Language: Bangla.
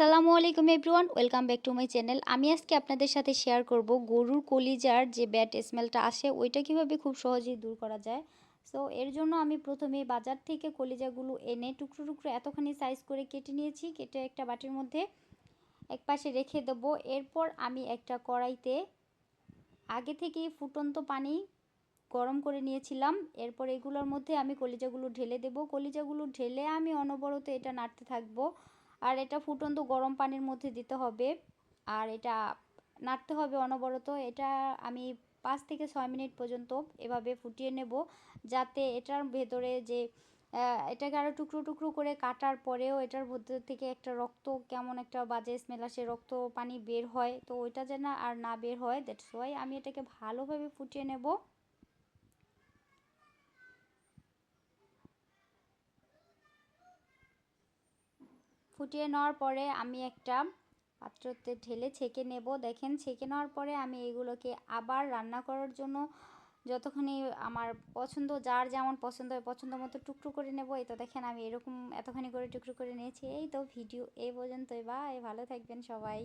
আসসালামু আলাইকুম everyone, welcome back to my channel. আমি আজকে আপনাদের সাথে শেয়ার করব গরুর কলিজার যে ব্যাড স্মেলটা আসে, ওইটা কীভাবে খুব সহজেই দূর করা যায়। সো এর জন্য আমি প্রথমে বাজার থেকে কলিজাগুলো এনে টুকরো টুকরো এতখানি সাইজ করে কেটে নিয়েছি। কেটে একটা বাটির মধ্যে এক পাশে রেখে দেবো। এরপর আমি একটা কড়াইতে আগে থেকেই ফুটন্ত পানি গরম করে নিয়েছিলাম। এরপর এগুলোর মধ্যে আমি কলিজাগুলো ঢেলে দেব। কলিজাগুলো ঢেলে আমি অনবরত এটা নাড়তে থাকব। আর এটা ফুটন্ত গরম পানির মধ্যে দিতে হবে। আর এটা নাড়তে হবে অনবরত। এটা আমি পাঁচ থেকে ছয় মিনিট পর্যন্ত এভাবে ফুটিয়ে নেব যাতে এটার ভেতরে যে এটাকে আরও টুকরো টুকরো করে কাটার পরেও এটার ভেতর থেকে একটা রক্ত, কেমন একটা বাজে স্মেল আসে, রক্ত পানি বের হয়। তো ওইটা যেন আর না বের হয় দ্যাটস ওয়াই আমি এটাকে ভালোভাবে ফুটিয়ে নেব। ফুটিয়ে নেওয়ার পরে আমি একটা পাত্রতে ঢেলে ছেঁকে নেব। দেখেন, ছেঁকে নেওয়ার পরে আমি এগুলোকে আবার রান্না করার জন্য যতক্ষণে আমার পছন্দ, যার যেমন পছন্দ হয়, পছন্দ মতো টুকরো করে নেব। এই তো দেখেন, আমি এরকম এতখানি করে টুকরো করে নিয়েছি। এই তো ভিডিও এই পর্যন্তই। বা ভালো থাকবেন সবাই।